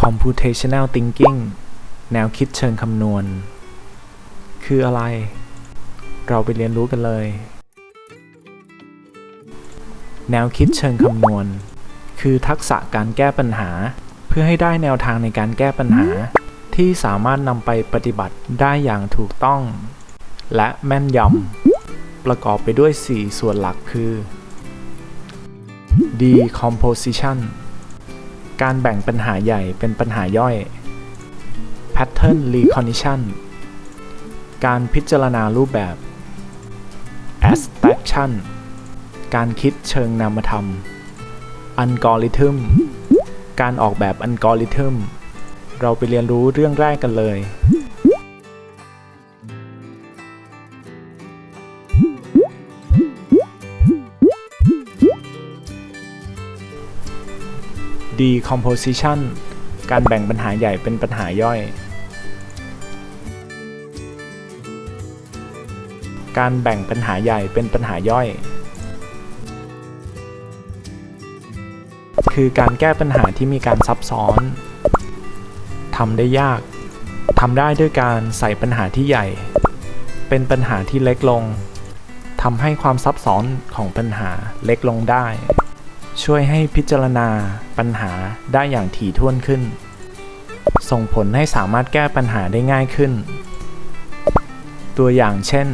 computational thinking แนวคิดเชิงคำนวณ คืออะไร เราไปเรียนรู้กันเลย แนวคิดเชิงคำนวณ คือทักษะการแก้ปัญหา เพื่อให้ได้แนวทางในการแก้ปัญหา ที่สามารถนำไปปฏิบัติได้อย่างถูกต้อง และแม่นยำประกอบไปด้วย 4 ส่วนหลักคือ decomposition การแบ่งปัญหาใหญ่เป็นปัญหาย่อย pattern recognition การพิจารณารูปแบบ abstraction การคิดเชิงนามธรรม algorithm การออกแบบ algorithm เราไปเรียนรู้เรื่องแรกกันเลย decomposition การแบ่งปัญหาใหญ่เป็นปัญหาย่อย การแบ่งปัญหาใหญ่เป็นปัญหาย่อย คือการแก้ปัญหาที่มีการซับซ้อนทำได้ยากทำได้ด้วยการใส่ปัญหาที่ใหญ่ เป็นปัญหาที่เล็กลงทำให้ความซับซ้อนของปัญหาเล็กลงได้ ช่วยให้พิจารณาปัญหาได้อย่างถี่ถ้วนขึ้น ส่งผลให้สามารถแก้ปัญหาได้ง่ายขึ้น ตัวอย่างเช่น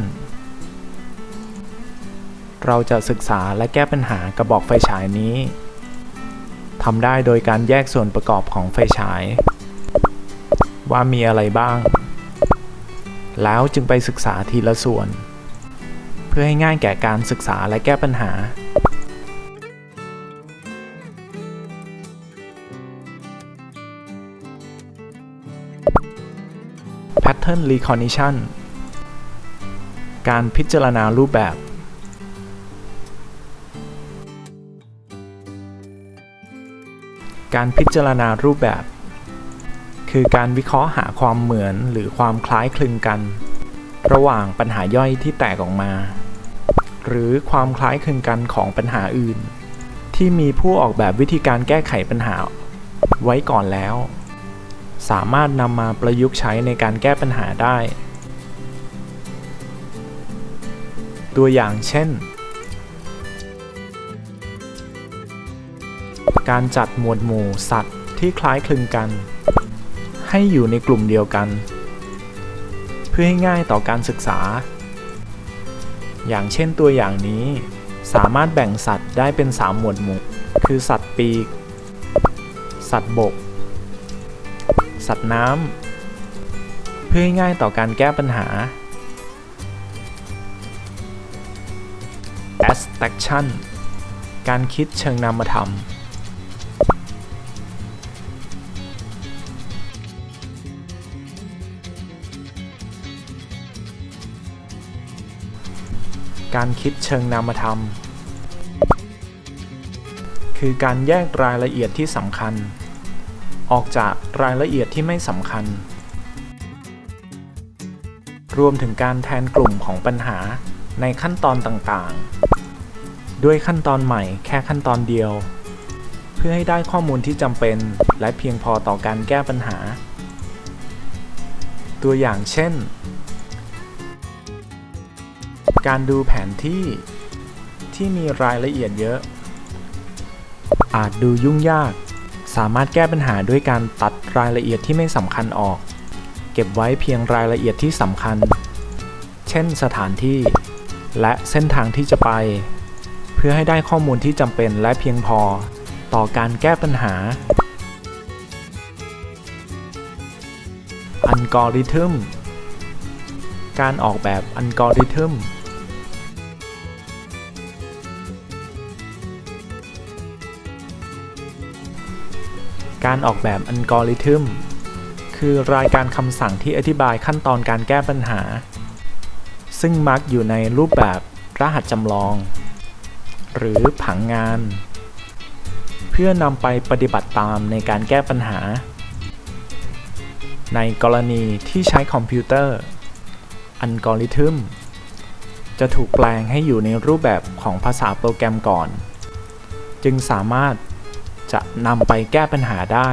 เราจะศึกษาและแก้ปัญหากระบอกไฟฉายนี้ทำได้โดยการแยกส่วนประกอบของไฟฉาย ว่ามีอะไรบ้าง แล้วจึงไปศึกษาทีละส่วน เพื่อให้ง่ายแก่การศึกษาและแก้ปัญหา Pattern Recognition การพิจารณารูปแบบการพิจารณารูปแบบ คือการวิเคราะห์หาความเหมือนหรือความคล้ายคลึงกัน ระหว่างปัญหาย่อยที่แตกออกมา หรือความคล้ายคลึงกันของปัญหาอื่น ที่มีผู้ออกแบบวิธีการแก้ไขปัญหา ไว้ก่อนแล้ว สามารถนำมาประยุกต์ใช้ในการแก้ปัญหาได้ ตัวอย่างเช่น การจัดหมวดหมู่สัตว์ที่คล้ายคลึงกัน ให้อยู่ในกลุ่มเดียวกัน เพื่อให้ง่ายต่อการศึกษา อย่างเช่นตัวอย่างนี้ สามารถแบ่งสัตว์ได้เป็น 3 หมวดหมู่ คือสัตว์ปีก สัตว์บก สัตว์น้ำ เพื่อให้ง่ายต่อการแก้ปัญหา abstraction การคิดเชิงนามธรรม การคิดเชิงนามธรรม คือการแยกรายละเอียดที่สำคัญ ออกจากรายละเอียดที่ไม่สำคัญ รวมถึงการแทนกลุ่มของปัญหาในขั้นตอนต่างๆ ด้วยขั้นตอนใหม่แค่ขั้นตอนเดียว เพื่อให้ได้ข้อมูลที่จำเป็นและเพียงพอต่อการแก้ปัญหา ตัวอย่างเช่น การดูแผนที่ที่มีรายละเอียดเยอะ อาจดูยุ่งยาก สามารถแก้ปัญหาด้วยการตัดรายละเอียดที่ไม่สำคัญออก เก็บไว้เพียงรายละเอียดที่สำคัญ เช่นสถานที่ และเส้นทางที่จะไป เพื่อให้ได้ข้อมูลที่จำเป็นและเพียงพอ ต่อการแก้ปัญหา อัลกอริทึม การออกแบบอัลกอริทึม การออกแบบอัลกอริทึมคือรายการคำสั่งที่อธิบายขั้นตอนการแก้ปัญหา ซึ่งมักอยู่ในรูปแบบรหัสจำลอง หรือผังงาน เพื่อนำไปปฏิบัติตามในการแก้ปัญหา ในกรณีที่ใช้คอมพิวเตอร์อัลกอริทึมจะถูกแปลงให้อยู่ในรูปแบบของภาษาโปรแกรมก่อน จึงสามารถ จะนำไปแก้ปัญหาได้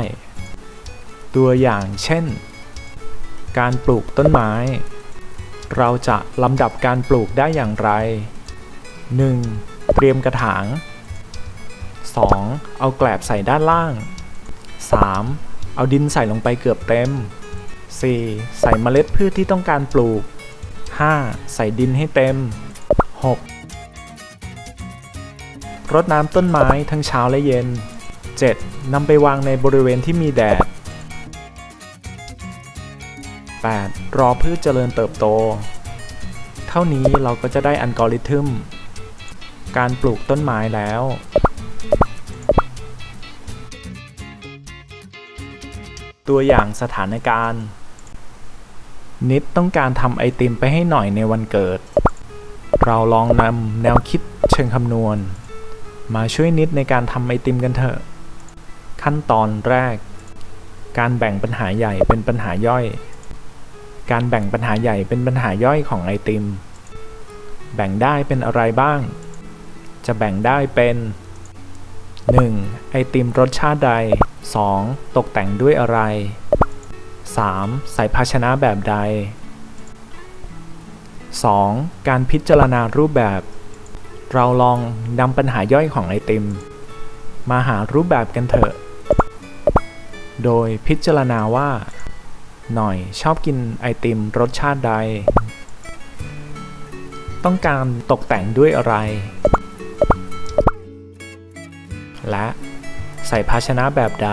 ตัวอย่างเช่น การปลูกต้นไม้ เราจะลำดับการปลูกได้อย่างไร 1. เตรียมกระถาง 2. เอาแกลบใส่ด้านล่าง 3. เอาดินใส่ลงไปเกือบเต็ม 4. ใส่เมล็ดพืชที่ต้องการปลูก 5. ใส่ดินให้เต็ม 6. รดน้ำต้นไม้ทั้งเช้าและเย็น 7. นำไปวางในบริเวณที่มีแดด 8. รอพืชเจริญเติบโต เท่านี้เราก็จะได้อัลกอริทึม การปลูกต้นไม้แล้ว ตัวอย่างสถานการณ์ นิดต้องการทำไอติมไปให้หน่อยในวันเกิด เราลองนำแนวคิดเชิงคำนวณ มาช่วยนิดในการทำไอติมกันเถอะ ขั้นตอนแรก การแบ่งปัญหาใหญ่เป็นปัญหาย่อย การแบ่งปัญหาใหญ่เป็นปัญหาย่อยของไอติม แบ่งได้เป็นอะไรบ้าง จะแบ่งได้เป็น 1. ไอติมรสชาติใด 2. ตกแต่งด้วยอะไร 3. ใส่ภาชนะแบบใด 2. การพิจารณารูปแบบ เราลองนำปัญหาย่อยของไอติม มาหารูปแบบกันเถอะ โดยพิจารณาว่า หน่อยชอบกินไอติมรสชาติใด ต้องการตกแต่งด้วยอะไร และใส่ภาชนะแบบใด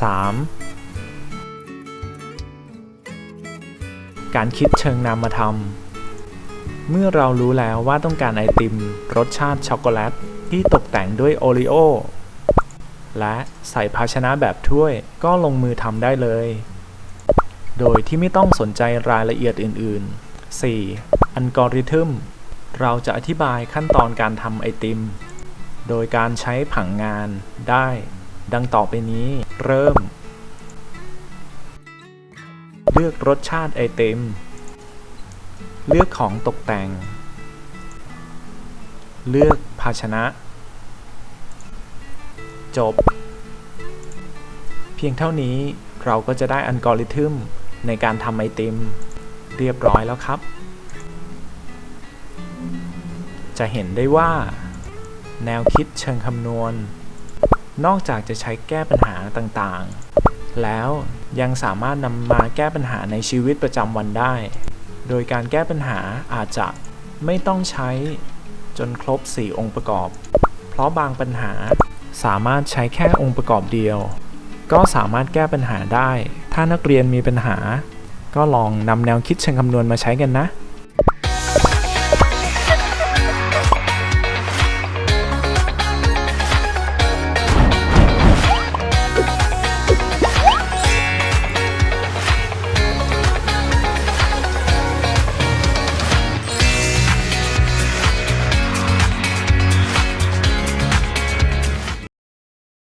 3. การคิดเชิงนามธรรม เมื่อเรารู้แล้วว่าต้องการไอติมรสชาติช็อกโกแลตที่ตกแต่งด้วยโอรีโอ และใส่ภาชนะแบบถ้วยก็ลงมือทำได้เลย โดยที่ไม่ต้องสนใจรายละเอียดอื่น ๆ 4. อัลกอริทึม เราจะอธิบายขั้นตอนการทำไอติม โดยการใช้ผังงานได้ ดังต่อไปนี้เริ่ม เลือกรสชาติไอติม เลือกของตกแต่ง เลือกภาชนะ จบ เพียงเท่านี้เราก็จะได้อัลกอริทึมในการทำไอติม เรียบร้อยแล้วครับ จะเห็นได้ว่า แนวคิดเชิงคำนวณ นอกจากจะใช้แก้ปัญหาต่างๆ แล้วยังสามารถนำมาแก้ปัญหาในชีวิตประจำวันได้ โดยการแก้ปัญหาอาจจะไม่ต้องใช้จนครบ 4 องค์ประกอบ เพราะบางปัญหา สามารถใช้แค่องค์ประกอบเดียว ก็สามารถแก้ปัญหาได้ ถ้านักเรียนมีปัญหา ก็ลองนำแนวคิดเชิงคำนวณมาใช้กันนะ